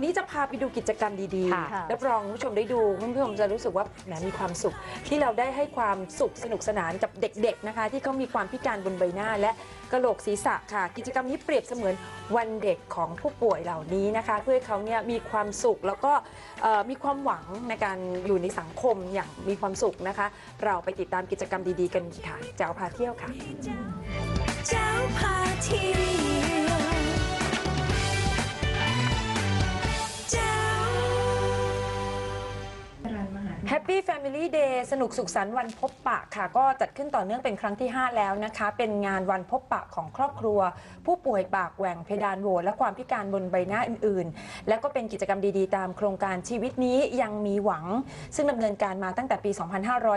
วันนี้จะพาไปดูกิจกรรมดีค่ะๆรับรองคุณผู้ชมได้ดูคุณผู้ชมจะรู้สึกว่าแหมมีความสุข ที่เราได้ให้ความสุขสนุกสนานกับเด็กๆนะคะ ที่เขามีความพิการบนใบหน้าและกระโหลกศีรษะค่ะ กิจกรรมนี้เปรียบเสมือนวันเด็กของผู้ป่วยเหล่านี้นะคะ เพื่อให้เขาเนี่ยมีความสุขแล้วก็เอ่อมีความหวังในการอยู่ในสังคมอย่างมีความสุขนะคะ เราไปติดตามกิจกรรมดีๆกันค่ะแจ้วพาเที่ยวค่ะ เจ้าพาเที่ยว Family Day สนุกสุขสันต์วันพบปะค่ะ ก็จัดขึ้นต่อเนื่องเป็นครั้งที่ 5 แล้วนะคะ เป็นงานวันพบปะของครอบครัว ผู้ป่วยปากแหว่งเพดานโหวและความพิการบนใบหน้าอื่นๆ แล้วก็เป็นกิจกรรมดีๆ ตามโครงการชีวิตนี้ยังมีหวัง ซึ่งดำเนินการมาตั้งแต่ปี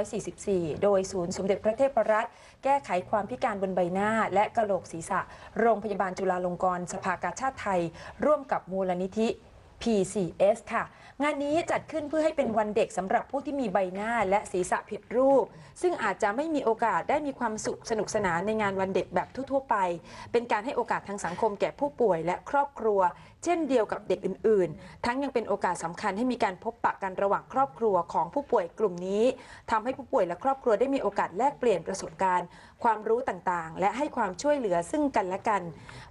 2544 โดยศูนย์สมเด็จพระเทพรัตน์แก้ไขความพิการบนใบหน้า และกระโหลกศีรษะ โรงพยาบาลจุฬาลงกรณ์สภากาชาติไทย ร่วมกับมูลนิธิ PCS ค่ะ งานนี้จัดขึ้นเพื่อให้เป็นวันเด็กสำหรับผู้ที่มีใบหน้าและศีรษะผิดรูป ซึ่งอาจจะไม่มีโอกาสได้มีความสุขสนุกสนานในงานวันเด็กแบบทั่วๆไป เป็นการให้โอกาสทางสังคมแก่ผู้ป่วยและครอบครัว เช่นเดียวกับเด็กอื่น ๆ ทั้งยังเป็นโอกาสสำคัญให้มีการพบปะกันระหว่างครอบครัวของผู้ป่วยกลุ่มนี้ทำให้ผู้ป่วยและครอบครัวได้มีโอกาสแลกเปลี่ยนประสบการณ์ ความรู้ต่างๆ และให้ความช่วยเหลือซึ่งกันและกัน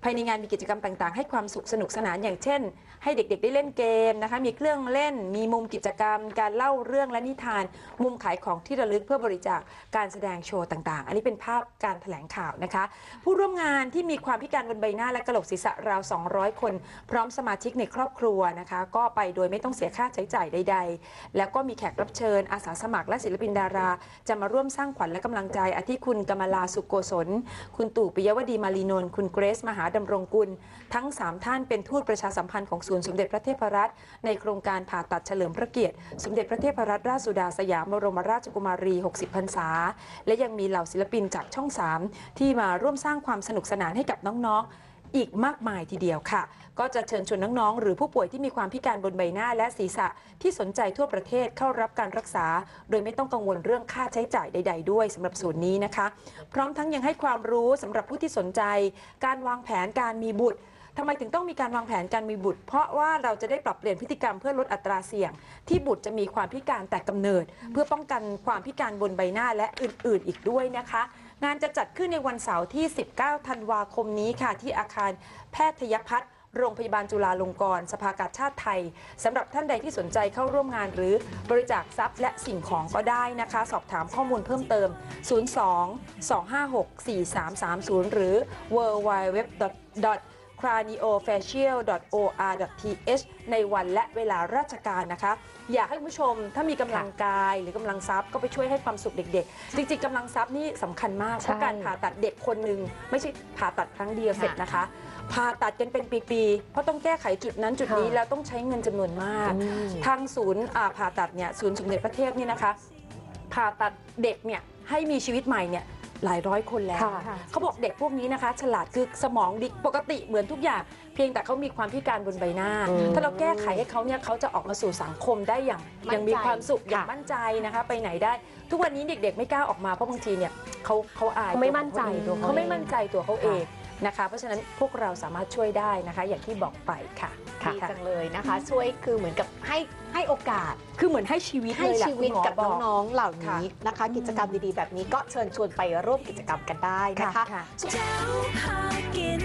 ภายในงานมีกิจกรรมต่างๆ ให้ความสุขสนุกสนานอย่างเช่น ให้เด็กๆ ได้เล่นเกมนะคะมีเครื่องเล่น มีมุมกิจกรรม การเล่าเรื่องและนิทาน มุมขายของที่ระลึกเพื่อบริจาคการแสดงโชว์ต่างๆ อันนี้เป็นภาพการแถลงข่าวนะคะ ผู้ร่วมงานที่มีความพิการบนใบหน้าและกระโหลกศีรษะราว 200 คนพร้อมสมาชิกในครอบครัวนะคะ ก็ไปโดยไม่ต้องเสียค่าใช้จ่ายใด ๆ แล้วก็มีแขกรับเชิญอาสาสมัครและศิลปินดารา จะมาร่วมสร้างขวัญและกำลังใจอาทิคุณกมลาสุโกศล คุณตู่ปิยวดีมารีนนท์คุณเกรซมหาดำรงกุล ทั้ง 3 ท่านเป็นทูตประชาสัมพันธ์ของศูนย์สมเด็จพระเทพรัตน์ในโครงการผ่าตัดเฉลิมพระเกียรติ สมเด็จพระเทพรัตนราชสุดาสยามบรมราชกุมารี 60 พรรษา และยังมีเหล่าศิลปินจากช่อง 3 ที่มาร่วมสร้างความสนุกสนานให้กับน้องๆ อีกมากมายทีเดียวค่ะ ก็จะเชิญชวนน้องๆ หรือผู้ป่วยที่มีความพิการบนใบหน้าและศีรษะที่สนใจทั่วประเทศเข้ารับการรักษา โดยไม่ต้องกังวลเรื่องค่าใช้จ่ายใด ๆ ด้วยสำหรับศูนย์นี้นะคะ พร้อมทั้งยังให้ความรู้สำหรับผู้ที่สนใจ การวางแผนการมีบุตรทำไมถึงต้องมีการวางแผนการมีบุตร เพราะว่าเราจะได้ปรับเปลี่ยนพฤติกรรมเพื่อลดอัตราเสี่ยง ที่บุตรจะมีความพิการแต่กำเนิด เพื่อป้องกันความพิการบนใบหน้าและอื่น ๆ อีกด้วยนะคะ งานจะจัดขึ้นในวันเสาร์ที่ 19 ธันวาคมนี้ค่ะ ที่อาคารแพทยพัฒน์โรงพยาบาลจุฬาลงกรณ์สภากาชาติไทยสำหรับท่านใดที่สนใจเข้าร่วมงานหรือบริจาคทรัพย์และสิ่งของก็ได้นะคะ สอบถามข้อมูลเพิ่มเติม 02 256 4330 หรือ w w w c r a n i o f a c i a l o r t h ในวันและเวลาราชการนะคะ อยากให้คุณผู้ชมถ้ามีกำลังกายหรือกำลังทรัพย์ก็ไปช่วยให้ความสุขเด็กๆ จริงๆกำลังทรัพย์นี่สำคัญมาก เพราะการผ่าตัดเด็กคนหนึ่งไม่ใช่ผ่าตัดครั้งเดียวเสร็จนะคะผ่าตัดกันเป็นปีๆ เพราะต้องแก้ไขจุดนั้นจุดนี้แล้วต้องใช้เงินจำนวนมาก ทางศูนย์ผ่าตัดเนี่ยศูนย์สมเด็จพระเทพนี่นะคะ ผ่าตัดเด็กเนี่ยให้มีชีวิตใหม่เนี่ย หลายร้อยคนแล้ว ค่ะเขาบอกเด็กพวกนี้นะคะ ฉลาดคือสมองดิปกติเหมือนทุกอย่าง เพียงแต่เขามีความพิการบนใบหน้า อืมถ้าเราแก้ไขให้เขาเนี่ยเขาจะออกมาสู่สังคมได้อย่างมั่นใจ อย่างมีความสุขอย่างค่ะ มั่นใจนะคะ ไปไหนได้ ทุกวันนี้เด็ก ๆ ไม่กล้าออกมาเพราะบางทีเนี่ยเขาเขาอายเขาไม่มั่นใจตัวเขาตัวเขาไม่มั่นใจตัวเขาเอค่ะง นะคะ เพราะฉะนั้นพวกเราสามารถช่วยได้นะคะ อย่างที่บอกไปค่ะดีจังเลยนะคะ ช่วยคือเหมือนกับให้ให้โอกาส คือเหมือนให้ชีวิตให้เลยแหละชีวิตคุณหมอกับบอก น้องๆเหล่านี้ค่ะนะคะ กิจกรรมดีๆแบบนี้ก็เชิญชวนไปร่วมกิจกรรมกันได้นะคะค่ะเจ้าพากิน